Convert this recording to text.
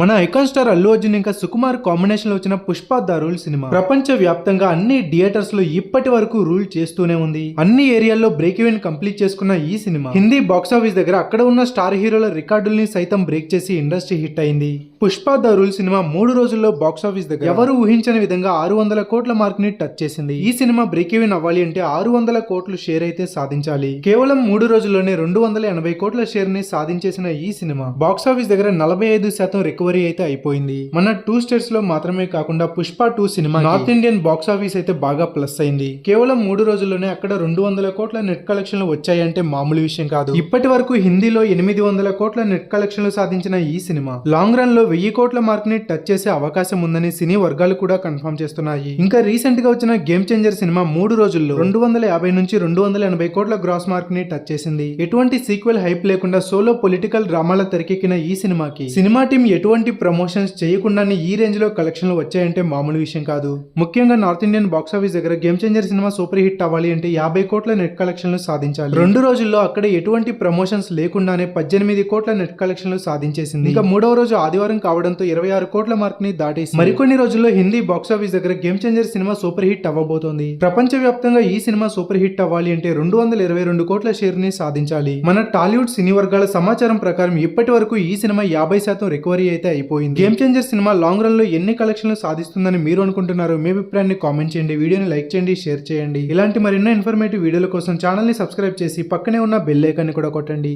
మన icon star Allu Arjun ఇంకా సుకుమార్ కాంబినేషన్లో వచ్చిన పుష్ప ద రూల్ సినిమా. ప్రపంచ వ్యాప్తంగా అన్ని థియేటర్స్లో ఇప్పటి వరకు రూల్ చేస్తూనే ఉంది. అన్ని ఏరియాల్లో బ్రేక్ ఈవెన్ కంప్లీట్ చేసుకున్న ఈ సినిమా. హిందీ బాక్స్ ఆఫీస్ దగ్గర అక్కడ ఉన్న స్టార్ హీరోల రికార్డుల్ని సైతం బ్రేక్ చేసి ఇండస్ట్రీ హిట్ అయింది. పుష్ప ద రూల్ సినిమా మూడు రోజుల్లో బాక్స్ ఆఫీస్ దగ్గర. ఎవరు ఊహించని విధంగా ఆరు వందల కోట్ల మార్క్ని టచ్ చేసింది. ఈ సినిమా బ్రేక్ ఈవెన్ అవ్వాలి అంటే ఆరు వందల కోట్లు షేర్ అయితే సాధించాలి. కేవలం మూడు రోజుల్లోనే రెండు వందల ఎనభై కోట్ల షేర్ని సాధించేసిన ఈ సినిమా. బాక్స్ ఆఫీస్ దగ్గర నలభై ఐదు శాతం రికవరీ అయితే అయిపోయింది. మన టూ స్టేట్స్లో మాత్రమే కాకుండా Pushpa two cinema north Indian box office అయితే బాగా ప్లస్ అయింది. కేవలం మూడు రోజుల్లోనే అక్కడ రెండు వందల కోట్ల నెట్ కలెక్షన్లు వచ్చాయంటే మామూలు విషయం కాదు. ఇప్పటి వరకు హిందీలో ఎనిమిది వందల కోట్ల నెట్ కలెక్షన్లు సాధించిన ఈ సినిమా లాంగ్ రన్లో వెయ్యి కోట్ల మార్క్ని టచ్ చేసే అవకాశం ఉందని సినీ వర్గాలు కూడా కన్ఫర్మ్ చేస్తున్నాయి. ఇంకా రీసెంట్గా వచ్చిన గేమ్ చేంజర్ సినిమా మూడు రోజుల్లో రెండు వందల యాభై నుంచి రెండు వందల ఎనభై కోట్ల గ్రాస్ మార్క్ని టచ్ చేసింది. ఎటువంటి సీక్వెల్ హైప్ లేకుండా సోలో పొలిటికల్ డ్రామాల తెరకెక్కిన ఈ సినిమాకి సినిమా టీం ఎటువంటి ప్రమోషన్స్ చేయకుండానే ఈ రేంజ్లో కలెక్షన్లు వచ్చాయంటే మామూలు విషయం కాదు. ముఖ్యంగా నార్త్ ఇండియన్ బాక్స్ ఆఫీస్ దగ్గర game changer cinema super hit అవ్వాలి అంటే యాభై కోట్ల నెట్ కలెక్షన్లు సాధించాలి. రెండు రోజుల్లో అక్కడ ఎటువంటి ప్రమోషన్స్ లేకుండానే పద్దెనిమిది కోట్ల నెట్ కలెక్షన్లు సాధించేసింది. ఇంకా మూడవ రోజు ఆదివారం కావడంతో ఇరవై ఆరు కోట్ల మార్క్ని దాటేసి మరికొన్ని రోజుల్లో హిందీ బాక్స్ ఆఫీస్ దగ్గర game changer cinema super hit అవ్వబోతోంది. ప్రపంచ వ్యాప్తంగా ఈ సినిమా సూపర్ హిట్ అవ్వాలి అంటే రెండు వందల ఇరవై రెండు కోట్ల షేర్ని సాధించాలి. మన టాలీవుడ్ సినీ వర్గాల సమాచారం ప్రకారం ఇప్పటి వరకు ఈ సినిమా యాభై శాతం రికవరీ అయితే అయిపోయింది? గేమ్ చేంజర్ సినిమా లాంగ్ రన్లో ఎన్ని కలెక్షన్లు సాధిస్తుందని మీరు అనుకుంటున్నారు మీ అభిప్రాయాన్ని కామెంట్ చేయండి. వీడియోని లైక్ చేయండి షేర్ చేయండి. ఇలాంటి మరెన్నో ఇన్ఫర్మేటివ్ వీడియోల కోసం ఛానల్ని సబ్స్క్రైబ్ చేసి పక్కనే ఉన్న బెల్ ఐకాన్ని కూడా కొట్టండి.